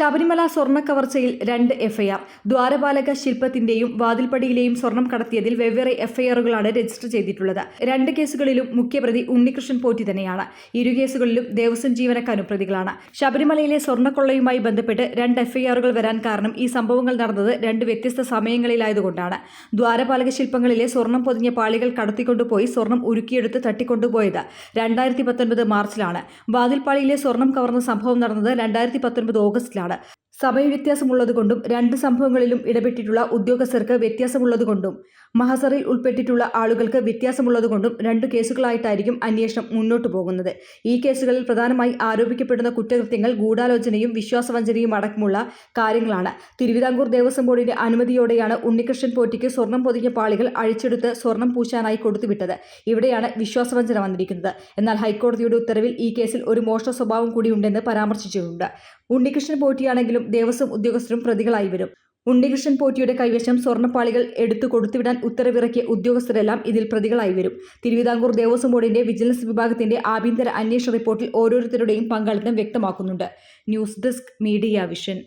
ശബരിമല സ്വർണ കവർച്ചയിൽ രണ്ട് എഫ്ഐആർ. ദ്വാരപാലക ശില്പത്തിന്റെയും വാതിൽപ്പടിയിലെയും സ്വർണം കടത്തിയതിൽ വെവ്വേറെ എഫ്ഐആറുകളാണ് രജിസ്റ്റർ ചെയ്തിട്ടുള്ളത്. രണ്ട് കേസുകളിലും മുഖ്യപ്രതി ഉണ്ണികൃഷ്ണൻ പോറ്റി തന്നെയാണ്. ഇരു കേസുകളിലും ദേവസ്വം ജീവനക്കാരും പ്രതികളാണ് ശബരിമലയിലെ സ്വർണക്കൊള്ളയുമായി ബന്ധപ്പെട്ട് രണ്ട് എഫ്ഐആറുകൾ വരാൻ കാരണം ഈ സംഭവങ്ങൾ നടന്നത് രണ്ട് വ്യത്യസ്ത സമയങ്ങളിലായതുകൊണ്ടാണ്. ദ്വാരപാലക ശില്പങ്ങളിലെ സ്വർണം പൊതിഞ്ഞ പാളികൾ കടത്തിക്കൊണ്ടുപോയി സ്വർണം ഉരുക്കിയെടുത്ത് തട്ടിക്കൊണ്ടുപോയത് രണ്ടായിരത്തി പത്തൊൻപത് മാർച്ചിലാണ്. വാതിൽപ്പാളിയിലെ സ്വർണം കവർന്ന സംഭവം നടന്നത് രണ്ടായിരത്തി പത്തൊൻപത് ഓഗസ്റ്റിലാണ്. സമയ വ്യത്യാസമുള്ളതുകൊണ്ടും രണ്ട് സംഭവങ്ങളിലും ഇടപെട്ടിട്ടുള്ള ഉദ്യോഗസ്ഥർക്ക് വ്യത്യാസമുള്ളതുകൊണ്ടും മഹസറിൽ ഉൾപ്പെട്ടിട്ടുള്ള ആളുകൾക്ക് വ്യത്യാസമുള്ളതുകൊണ്ടും രണ്ട് കേസുകളായിട്ടായിരിക്കും അന്വേഷണം മുന്നോട്ടു പോകുന്നത്. ഈ കേസുകളിൽ പ്രധാനമായി ആരോപിക്കപ്പെടുന്ന കുറ്റകൃത്യങ്ങൾ ഗൂഢാലോചനയും വിശ്വാസവഞ്ചനയും അടക്കമുള്ള കാര്യങ്ങളാണ്. തിരുവിതാംകൂർ ദേവസ്വം ബോർഡിന്റെ അനുമതിയോടെയാണ് ഉണ്ണികൃഷ്ണൻ പോറ്റിക്ക് സ്വർണം പൊതിഞ്ഞ പാളികൾ അഴിച്ചെടുത്ത് സ്വർണം പൂശാനായി കൊടുത്തുവിട്ടത്. ഇവിടെയാണ് വിശ്വാസവഞ്ചന വന്നിരിക്കുന്നത്. എന്നാൽ ഹൈക്കോടതിയുടെ ഉത്തരവിൽ ഈ കേസിൽ ഒരു മോഷണ സ്വഭാവം കൂടിയുണ്ടെന്ന് പരാമർശിച്ചിട്ടുണ്ട്. ഉണ്ണികൃഷ്ണൻ പോറ്റിയാണെങ്കിലും ദേവസ്വം ഉദ്യോഗസ്ഥരും പ്രതികളായി വരും. ഉണ്ണികൃഷ്ണൻ പോറ്റിയുടെ കൈവശം സ്വർണപ്പാളികൾ എടുത്തു കൊടുത്തുവിടാൻ ഉത്തരവിറക്കിയ ഉദ്യോഗസ്ഥരെല്ലാം ഇതിൽ പ്രതികളായി വരും. തിരുവിതാംകൂർ ദേവസ്വം ബോർഡിന്റെ വിജിലൻസ് വിഭാഗത്തിന്റെ ആഭ്യന്തര അന്വേഷണ റിപ്പോർട്ടിൽ ഓരോരുത്തരുടെയും പങ്കാളിത്തം വ്യക്തമാക്കുന്നുണ്ട്. News desk media vision.